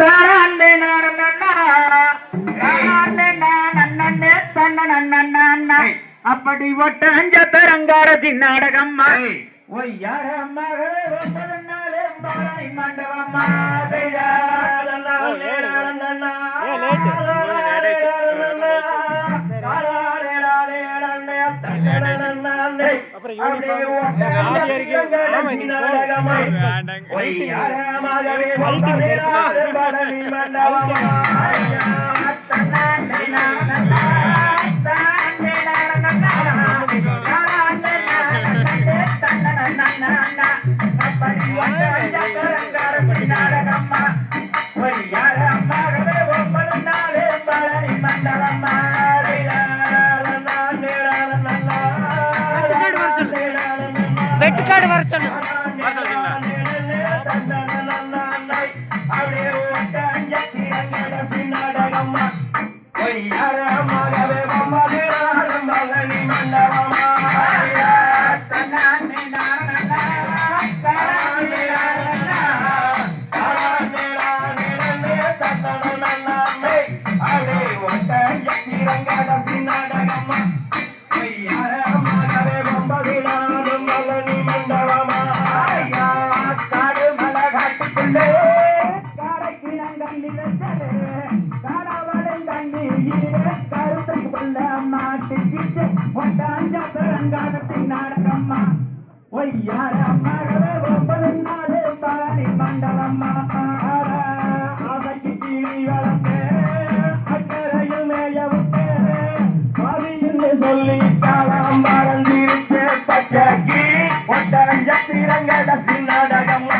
தானே நானண்ணா, தானே நானண்ணே, தன்னனண்ணண்ணா. அப்படி ஒட்டஞ்ச தரங்காரசி நாடகம்மா ஒய்யாரம்மாவே ஒப்பதனாலே பாறை மண்டபம்மா ஏற்காடு வர சொல்லு. சொல்லிட்டாலாம் மறந்திருச்சே பச்சகி ஒட்டஞ்ச திரங்கட சின்னடகம்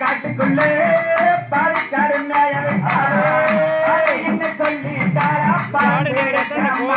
காட்டுக்குள்ளே பாதிக்காடு என்ன சொல்லி தாரா நாடகமா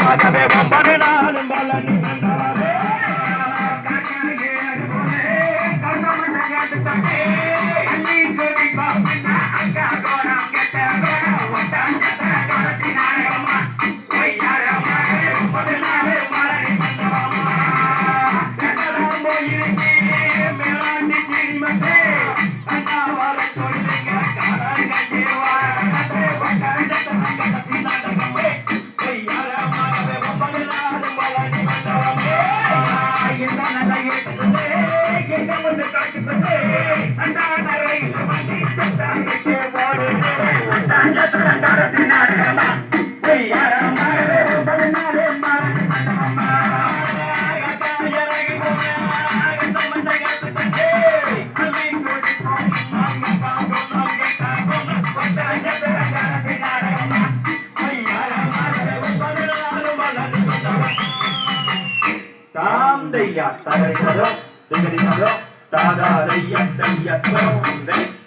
மாதவே ஒன்பது நாளும் பலனி தாம் தையா தரையதோ திகடினதோ தாதா தைய தைய தோம்